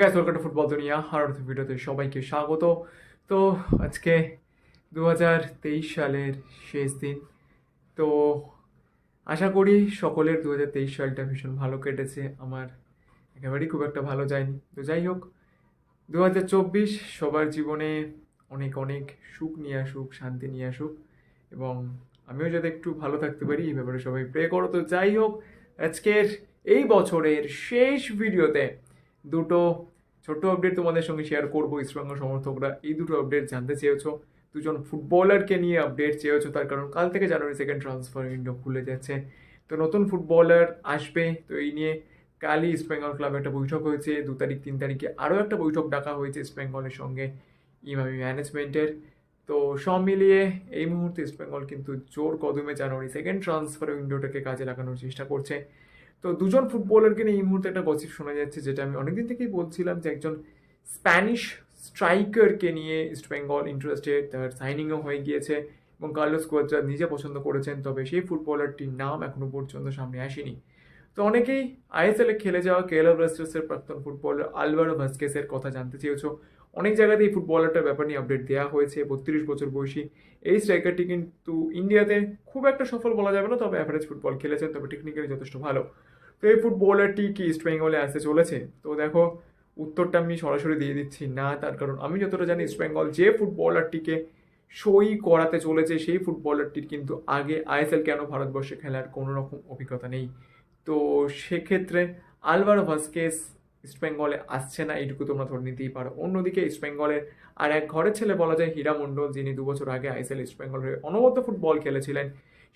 Guys welcome to football দুনিয়া আর ভিডিওতে সবাইকে স্বাগত। তো আজকে দু হাজার তেইশ সালের শেষ দিন। তো আশা করি সকলের দু হাজার তেইশ সালটা ভীষণ ভালো কেটেছে। আমার একেবারেই খুব একটা ভালো যায়নি। তো যাই হোক দু হাজার চব্বিশ সবার জীবনে অনেক অনেক সুখ নিয়ে আসুক, শান্তি নিয়ে আসুক, এবং আমিও যাতে একটু ভালো থাকতে পারি, এই ব্যাপারে সবাই প্রে করো। তো যাই হোক, আজকের এই বছরের শেষ ভিডিওতে দুটো ছোট্ট আপডেট তোমাদের সঙ্গে শেয়ার করব ইস্টবেঙ্গল সমর্থকরা। এই দুটো আপডেট জানতে চেয়েছো? দুজন ফুটবলারকে নিয়ে আপডেট চেয়েছো, তার কারণ কাল থেকে জানুয়ারি সেকেন্ড ট্রান্সফার উইন্ডো খুলে যাচ্ছে। তো নতুন ফুটবলার আসবে, তো এই নিয়ে কালই ইস্টবেঙ্গল ক্লাবে একটা বৈঠক হয়েছে। দু তারিখ, তিন তারিখে আরও একটা বৈঠক ডাকা হয়েছে ইস্টবেঙ্গলের সঙ্গে ইমামি ম্যানেজমেন্টের তো সব মিলিয়ে এই মুহূর্তে ইস্টবেঙ্গল কিন্তু জোর কদমে জানুয়ারি সেকেন্ড ট্রান্সফার উইন্ডোটাকে কাজে লাগানোর চেষ্টা করছে। তো দুজন ফুটবলারকে নিয়ে এই মুহূর্তে একটা গসিপ শোনা যাচ্ছে, যেটা আমি অনেকদিন থেকেই বলছিলাম যে একজন স্প্যানিশ স্ট্রাইকারকে নিয়ে ইস্টবেঙ্গল ইন্টারেস্টেড তার সাইনিংও হয়ে গিয়েছে এবং কার্লোস কোয়াদ্রা নিজে পছন্দ করেছেন, তবে সেই ফুটবলারটির নাম এখনও পর্যন্ত সামনে আসেনি। তো অনেকেই আইএসএলে খেলে যাওয়া কেলা ব্লাস্টার্সের প্রাক্তন ফুটবলার আলভারো ভাস্কেসের কথা জানতে চেয়েছো। অনেক জায়গাতে এই ফুটবলারটার ব্যাপার নিয়ে আপডেট দেওয়া হয়েছে। বত্রিশ বছর বয়সী এই স্ট্রাইকারটি কিন্তু ইন্ডিয়াতে খুব একটা সফল বলা যাবে না, তবে অ্যাভারেজ ফুটবল খেলেছেন, তবে টেকনিক্যালি যথেষ্ট ভালো। তো এই ফুটবলারটি কি ইস্ট বেঙ্গলে আসতে চলেছে? তো দেখো, উত্তরটা আমি সরাসরি দিয়ে দিচ্ছি। না, তার কারণ আমি যতটা জানি ইস্ট বেঙ্গল যে ফুটবলারটিকে সই করাতে চলেছে, সেই ফুটবলারটির কিন্তু আগে আইএসএল কেন ভারতবর্ষে খেলার কোনো রকম অভিজ্ঞতা নেই। তো সেক্ষেত্রে আলভারো ভাস্কেস ইস্টবেঙ্গলে আসছে না, এইটুকু তোমরা ধরে নিতেই পারো। অন্যদিকে ইস্টবেঙ্গলের আর এক ঘরের ছেলে বলা যায় হীরা মণ্ডল, যিনি দু বছর আগে আইএসএল ইস্টবেঙ্গল হয়ে অনবদ্য ফুটবল খেলেছিলেন।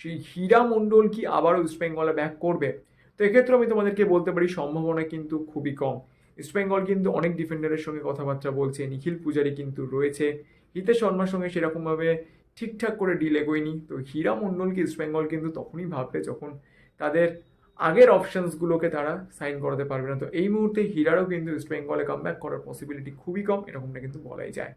সেই হীরা মণ্ডল কি আবারও ইস্টবেঙ্গলে ব্যাক করবে? তো এক্ষেত্রে আমি তোমাদেরকে বলতে পারি, সম্ভাবনা কিন্তু খুবই কম। ইস্টবেঙ্গল কিন্তু অনেক ডিফেন্ডারের সঙ্গে কথাবার্তা বলছে, নিখিল পূজারি কিন্তু রয়েছে। হিতেশ শর্মার সঙ্গে সেরকমভাবে ঠিকঠাক করে ডিল এগোয়নি। তো হীরা মণ্ডলকে ইস্টবেঙ্গল কিন্তু তখনই ভাববে যখন তাদের আগের অপশনসগুলোকে তারা সাইন করাতে পারবে না। তো এই মুহূর্তে হীরারও কিন্তু ইস্ট বেঙ্গলে কামব্যাক করার পসিবিলিটি খুবই কম এরকমটা কিন্তু বলাই যায়।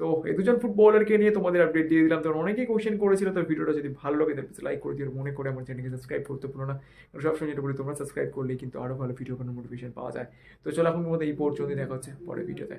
তো এই দুজন ফুটবলারকে নিয়ে তোমাদের আপডেট দিয়ে দিলাম। তো অনেকেই কোশ্চেন করেছিল, তো ভিডিওটা যদি ভালো লাগে, তাহলে লাইক করে দিও। মনে করে আমার চ্যানেলকে সাবস্ক্রাইব করতে ভুলো না। সবসময় যেটা বলি, তোমরা সাবস্ক্রাইব করলেই কিন্তু আরও ভালো ভিডিও কোনো মোটিভেশন পাওয়া যায়। তো চলো এখন মধ্যে এই পর্যন্ত দেখা হচ্ছে পরের ভিডিওতে